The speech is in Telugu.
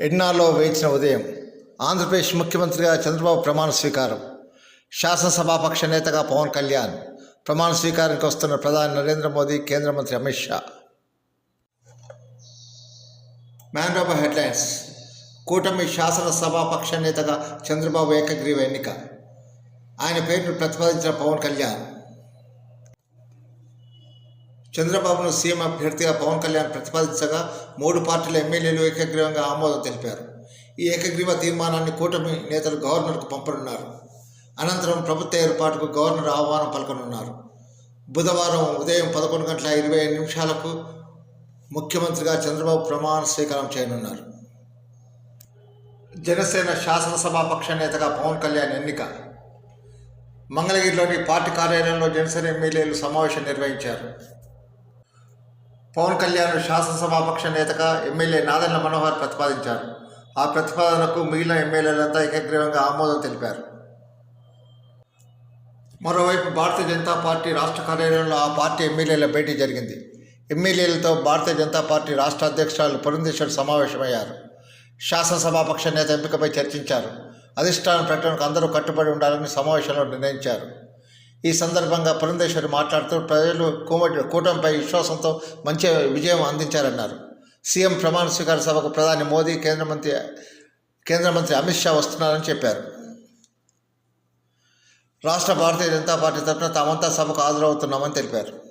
ఎడ్నాలో వేచిన ఉదయం ఆంధ్రప్రదేశ్ ముఖ్యమంత్రిగా చంద్రబాబు ప్రమాణ స్వీకారం. శాసనసభాపక్ష నేతగా పవన్ కళ్యాణ్ ప్రమాణ స్వీకారానికి వస్తున్న ప్రధాని నరేంద్ర మోదీ కేంద్ర మంత్రి Amit Shah. Man of headlines. కూటమి శాసనసభాపక్ష నేతగా చంద్రబాబు ఏకగ్రీవ ఎన్నిక. ఆయన పేరును ప్రతిపాదించిన పవన్ కళ్యాణ్ చంద్రబాబును సీఎం అభ్యర్థిగా పవన్ కళ్యాణ్ ప్రతిపాదించగా మూడు పార్టీల ఎమ్మెల్యేలు ఏకగ్రీవంగా ఆమోదం తెలిపారు. ఈ ఏకగ్రీవ తీర్మానాన్ని కూటమి నేతలు గవర్నర్కు పంపనున్నారు. అనంతరం ప్రభుత్వ ఏర్పాటుకు గవర్నర్ ఆహ్వానం పలకనున్నారు. బుధవారం ఉదయం పదకొండు గంటల ఇరవై ఐదు నిమిషాలకు ముఖ్యమంత్రిగా చంద్రబాబు ప్రమాణ స్వీకారం చేయనున్నారు. జనసేన శాసనసభాపక్ష నేతగా పవన్ కళ్యాణ్ ఎన్నిక. మంగళగిరిలోని పార్టీ కార్యాలయంలో జనసేన ఎమ్మెల్యేలు సమావేశం నిర్వహించారు. పవన్ కళ్యాణ్ శాసనసభాపక్ష నేతగా ఎమ్మెల్యే నాదెండ్ల మనోహర్ ప్రతిపాదించారు. ఆ ప్రతిపాదనకు మిగిలిన ఎమ్మెల్యేలంతా ఏకగ్రీవంగా ఆమోదం తెలిపారు. మరోవైపు భారతీయ జనతా పార్టీ రాష్ట్ర కార్యాలయంలో ఆ పార్టీ ఎమ్మెల్యేల భేటీ జరిగింది. ఎమ్మెల్యేలతో భారతీయ జనతా పార్టీ రాష్ట్ర అధ్యక్షురాలు పురంధేశ్వర్ సమావేశమయ్యారు. శాసనసభాపక్ష నేత ఎంపికపై చర్చించారు. అధిష్టాన ప్రకటనకు అందరూ కట్టుబడి ఉండాలని సమావేశంలో నిర్ణయించారు. ఈ సందర్భంగా పురంధేశ్వరి మాట్లాడుతూ ప్రజలు కోమటి కూటమిపై విశ్వాసంతో మంచి విజయం అందించారన్నారు. సీఎం ప్రమాణ స్వీకార సభకు ప్రధాని మోదీ కేంద్ర మంత్రి కేంద్ర మంత్రి అమిత్ షా వస్తున్నారని చెప్పారు. రాష్ట్ర భారతీయ జనతా పార్టీ తరఫున తామంతా సభకు హాజరవుతున్నామని తెలిపారు.